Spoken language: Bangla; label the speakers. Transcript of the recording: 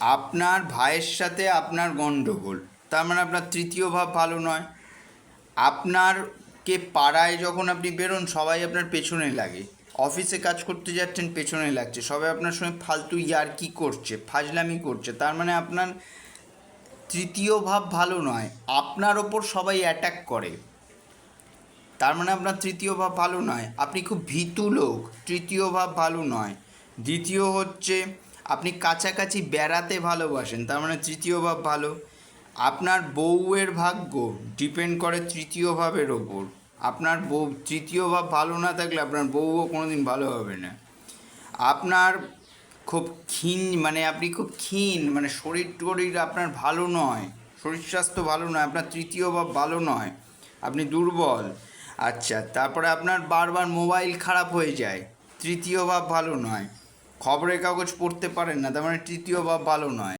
Speaker 1: আপনার ভাইয়ের সাথে আপনার গণ্ডগোল। তার মানে আপনার তৃতীয় ভাব ভালো নয়। আপনার কে পাড়ায় যখন আপনি বেরোন, সবাই আপনার পেছনে লাগে। অফিসে কাজ করতে যাচ্ছেন, পেছনে লাগছে। সবাই আপনার সঙ্গে ফালতু ইয়ার্কি করছে, ফাজলামি করছে। তার মানে আপনার তৃতীয় ভাব ভালো নয়। আপনার ওপর সবাই অ্যাটাক করে। তার মানে আপনার তৃতীয় ভাব ভালো নয়। আপনি খুব ভীতু লোক। তৃতীয় ভাব ভালো নয়। দ্বিতীয় হচ্ছে আপনি কাছাকাছি বেড়াতে ভালোবাসেন, তার মানে তৃতীয় ভাব ভালো। আপনার বউয়ের ভাগ্য ডিপেন্ড করে তৃতীয় ভাবের ওপর। আপনার বউ, তৃতীয় ভাব ভালো না থাকলে আপনার বউও কোনো দিন ভালো হবে না। আপনার খুব ক্ষীণ মানে আপনি খুব ক্ষীণ মানে শরীর টরীর আপনার ভালো নয়, শরীর স্বাস্থ্য ভালো নয়, আপনার তৃতীয় ভাব ভালো নয়, আপনি দুর্বল। আচ্ছা তারপরে আপনার বারবার মোবাইল খারাপ হয়ে যায়, তৃতীয় ভাব ভালো নয়। খবরের কাগজ পড়তে পারেন না তার মানে তৃতীয় ভাব ভালো নয়।